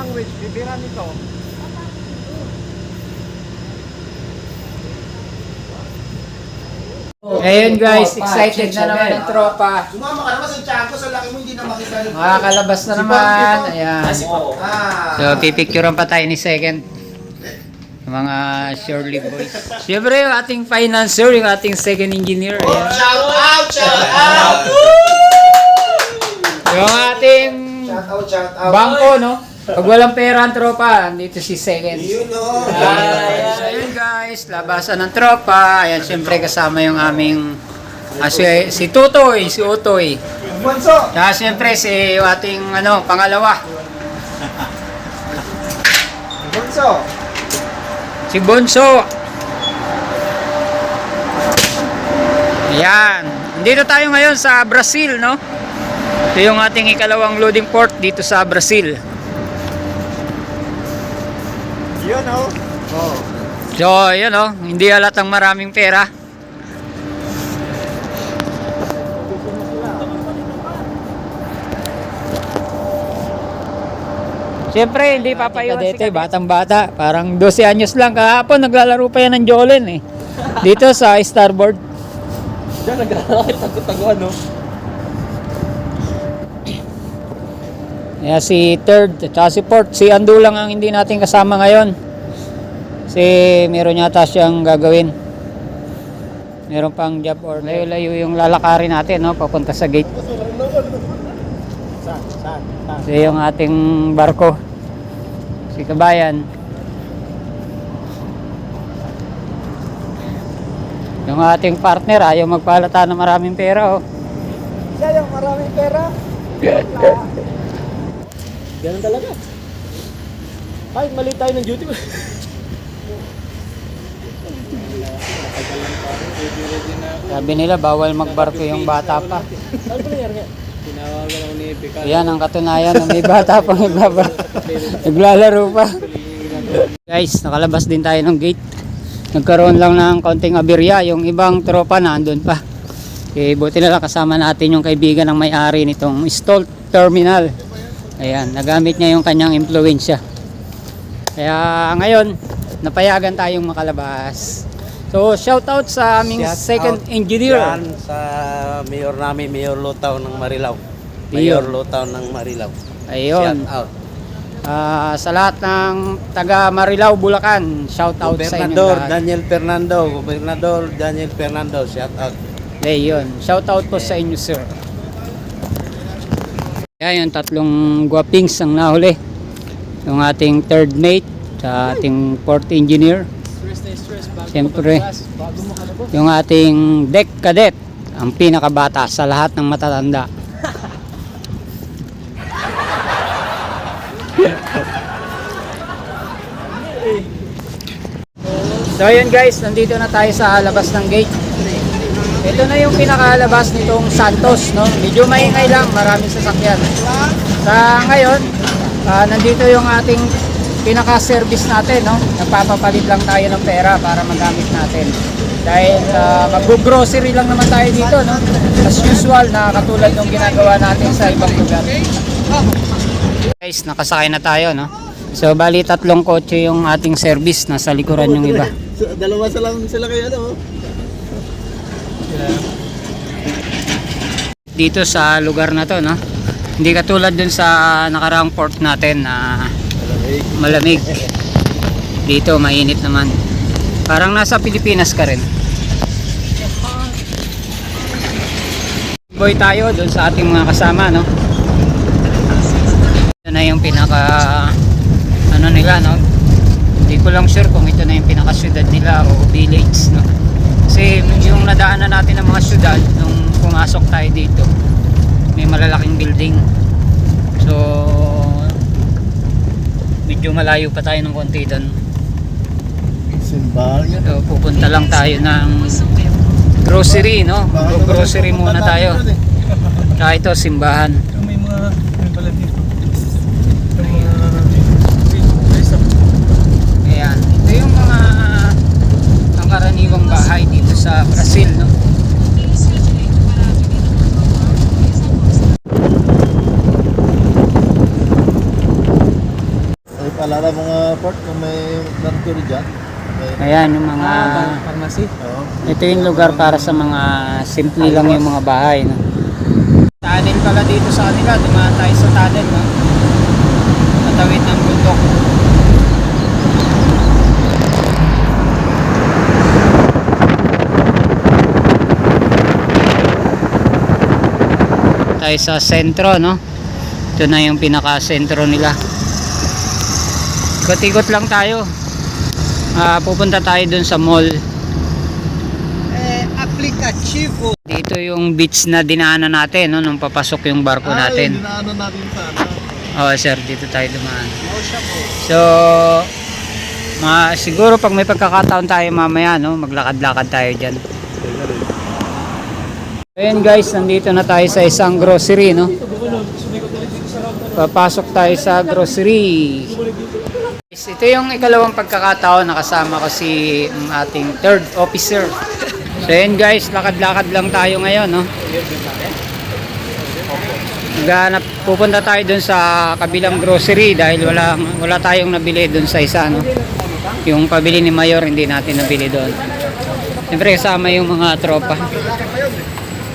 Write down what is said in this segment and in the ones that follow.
ng witch, bibira nito. Ayun guys, excited na naman ang tropa. Sumama ka naman sa Tiago, sa laki mo hindi na makita yung... Makakalabas na naman. Ayan. Ah. So, pipicturean pa tayo ni second. Mga Shirley boys. Siyempre, yung ating financer, yung ating second engineer. Ayan. Shout out! Shout out! Yung ating Shout out, shout out. bangko, no? Pag walang pera ang tropa, dito si second. Yun o. Ayan, ayun guys, labasan ng tropa. Ayan, siyempre kasama yung aming ah, si, si Tutoy, si Utoy. Bunso! Tsaka siyempre si yung ating ano, pangalawa, Bunso! si Bonso. Ayan. Dito tayo ngayon sa Brazil, no? Ito yung ating ikalawang loading port dito sa Brazil. Yun oh. Oh. So, yun oh, hindi halatang maraming pera. Siyempre, hindi papaiwan si Kadete, batang bata. Parang 12 anyos lang. Kahapon, naglalaro pa yan ng Jolen eh. Dito sa starboard. Diyan, naglalakit tago-tago ano. Kaya si third, at si fourth, si Ando lang ang hindi natin kasama ngayon. Kasi meron yata siyang gagawin. Meron pang job or layo-layo yung lalakarin natin, no? Papunta sa gate. Ito yung ating barko. Si Kabayan. Yung ating partner, ayaw magpalata ng maraming pera, oh. Siya yung maraming pera. Ganun talaga. Kahit mali tayo ng duty. Sabi nila, bawal magbarko yung bata pa. Nangyari nga? Tinawagan ako ni Epika. Yan ang katunayan na may bata pang nagbabar. Naglalaro pa. Guys, nakalabas din tayo ng gate. Nagkaroon lang ng konting aberya. Yung ibang tropa na andun pa. Eh, buti na lang kasama natin yung kaibigan ng may-ari nitong stall terminal. Ayan, nagamit niya yung kanyang impluensya. Kaya ngayon, napayagan tayong makalabas. So, shout out sa aming Shout second engineer. Yan sa mayor namin, Mayor Lutaw ng Marilao. Mayor. Mayor Lutaw ng Marilao. Ayun. Shout out. Ah, sa lahat ng taga Marilao, Bulacan, shout out sa inyo lahat. Daniel Fernando. Gobernador Daniel Fernando. Shout out. Ayun, shout out po sa inyo, sir. Yan yung tatlong guwapings ang nahuli. Yung ating third mate, sa ating fourth engineer. Siyempre, yung ating deck cadet, ang pinakabata sa lahat ng matatanda. So ayun guys, nandito na tayo sa labas ng gate. Ito na yung pinakalabas nitong Santos, no? Medyo maingay lang, maraming sasakyan. Sa ngayon, ah, nandito yung ating pinaka-service natin, no? Nagpapapalit lang tayo ng pera para magamit natin. Dahil uh, mag-grocery lang naman tayo dito, no? As usual, na katulad ng ginagawa natin sa ibang lugar. Guys, nakasakay na tayo, no? So, bali tatlong kotse yung ating service, nasa likuran yung iba. Dalawa sa lang sila kaya ano. Dito sa lugar na to no? Hindi katulad dun sa nakaraang port natin na malamig. Dito mainit naman. Parang nasa Pilipinas ka rin. Boy tayo dun sa ating mga kasama no? Ito na yung pinaka ano nila no? Hindi ko lang sure kung ito na yung pinaka syudad nila o village no kasi yung nadaanan natin ng mga syudad nung pumasok tayo dito may malalaking building so medyo malayo pa tayo ng konti doon Simbahan so pupunta lang tayo ng grocery no grocery muna tayo tsaka ito simbahan May mga, may pala dito. Ayan. Ito yung mga pangkaraniwang bahay dito sa Brazil, no? Paalala mga port kung may mercury dyan. Ayan yung mga... Pharmacy. Oo. Ito yung lugar para sa mga simple lang yung mga bahay. No? Tunnel pala dito sa kanila. Dumaan tayo sa tunnel. No? Matawid ng bundok. Tayo sa sentro no ito na yung pinaka sentro nila ikot-ikot lang tayo Ah, pupunta tayo dun sa mall Eh, aplikativo. dito yung beach na dinaanan natin no, nung papasok yung barko Ah, natin. yun, dinaano natin sa. Oo sir, dito tayo dumaan. So, ma siguro pag may pagkakataon tayo mamaya, no, maglakad-lakad tayo dyan. Ayan guys, nandito na tayo sa isang grocery, no? Papasok tayo sa grocery. Ito yung ikalawang pagkakataon nakasama ko si mm, ating third officer. So yun guys, lakad-lakad lang tayo ngayon, no? Maghanap, pupunta tayo dun sa kabilang grocery dahil wala, wala tayong nabili dun sa isa, no? Yung pabili ni Mayor, hindi natin nabili doon. Siyempre kasama yung mga tropa.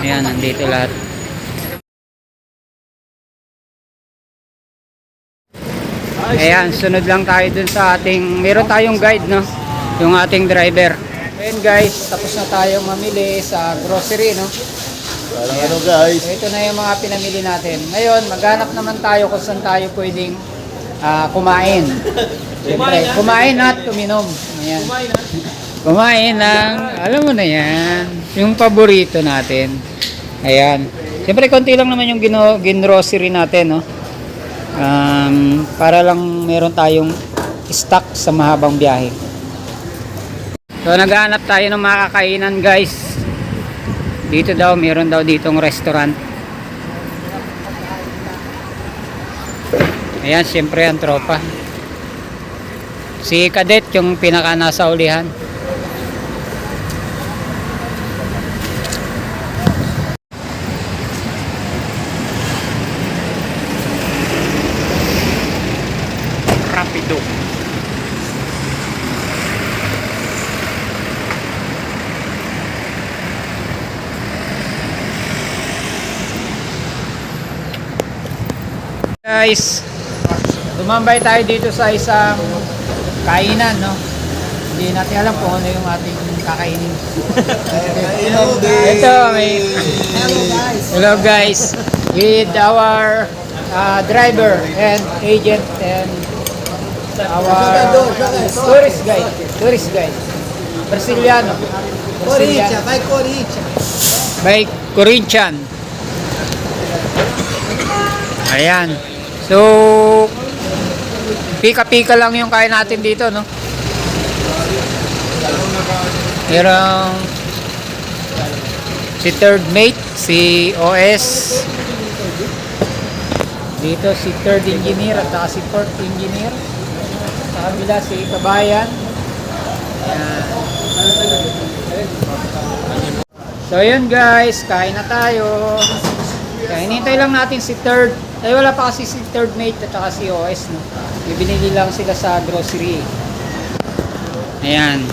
Ayan, nandito lahat. Ayan, sunod lang tayo dun sa ating, meron tayong guide, no? Yung ating driver. Ayan guys, tapos na tayong mamili sa grocery, no? Parang ano guys. So, ito na yung mga pinamili natin. Ngayon, maghanap naman tayo kung saan tayo pwedeng ah, kumain. Siyempre, kumain at uminom. Ayan. Kumain ng, alam mo na yan, yung paborito natin. Ayan. Siyempre, konti lang naman yung gino, ginrocery natin, no? Um, para lang meron tayong stock sa mahabang biyahe. So, naghahanap tayo ng mga kakainan, guys. Dito daw, meron daw ditong restaurant. Ayan, siyempre ang tropa. Si Cadet yung pinaka nasa ulihan. Guys, tumambay tayo dito sa isang kainan, no? Hindi natin alam kung ano yung ating kakainin. Ito, may... Hello guys. Hello guys, with our uh, driver and agent and our tourist guide, tourist guide. Brasiliano. Corinthians, vai Corinthians. By Corinthian. Ayan. So, pika-pika lang yung kain natin dito, no? Merong si third mate, si OS. Dito si third engineer at saka si fourth engineer. Sa kabila si Kabayan. Ayan. So yun guys, kain na tayo. Kaya hinintay lang natin si third. Ay wala pa kasi si third mate at saka si OS no. May binili lang sila sa grocery. Ayan.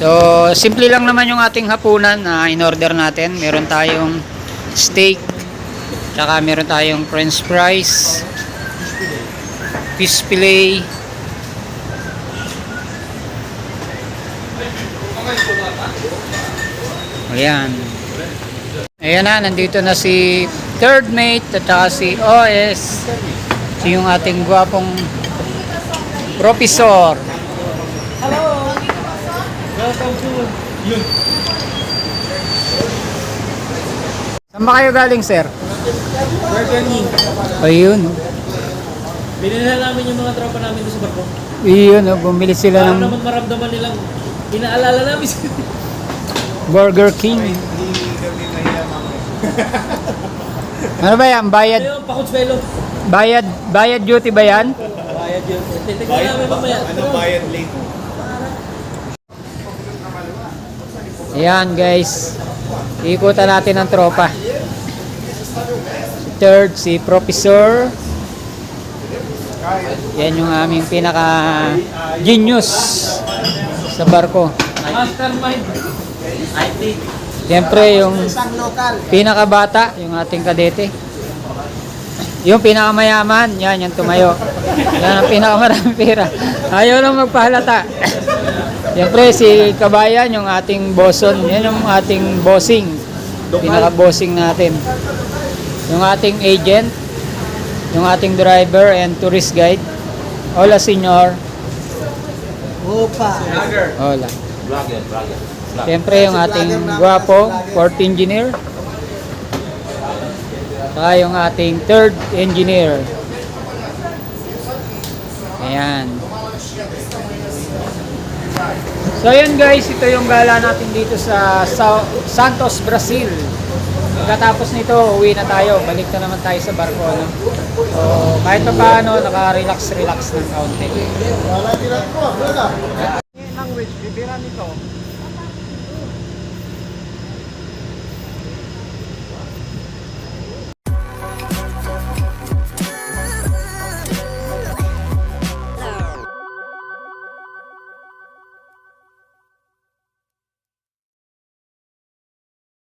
So, simple lang naman yung ating hapunan na in-order natin. Meron tayong steak, tsaka meron tayong french fries, fish fillet, Ayan. Ayan na, nandito na si third mate at saka si OS. Si yung ating gwapong professor. Saan ba kayo galing, sir? Bargaining. Ayun. Binili na namin yung mga tropa namin sa barko. Ayun, oh, bumili sila Para ng naman maramdaman nilang inaalala namin sila. Burger King. Ano ba yan? Bayad, Ano yung pakutswelo? bayad, bayad duty ba yan? Bayad yun. Titignan namin mamaya. Ano bayad late? Ayan guys. Ikutan natin ang tropa. Third, si Professor. Yan yung aming pinaka genius sa barko. Mastermind. IT. Siyempre yung pinakabata, yung ating kadete. Yung pinakamayaman, yan, yung tumayo. Yan ang pinakamaraming pera. Ayaw lang magpahalata. Siyempre si Kabayan, yung ating boson, yan yung ating bossing. Pinaka-bossing natin. Yung ating agent, yung ating driver and tourist guide. Hola, senyor. Opa. Hola. Vlogger, vlogger. Siyempre yung ating guwapo, fourth engineer. Saka yung ating third engineer. Ayan. So yun guys, ito yung gala natin dito sa Sa- Santos, Brazil. Pagkatapos nito, uwi na tayo. Balik na naman tayo sa barko. No? So kahit pa paano, naka-relax-relax ng kaunti. Language, bibira nito.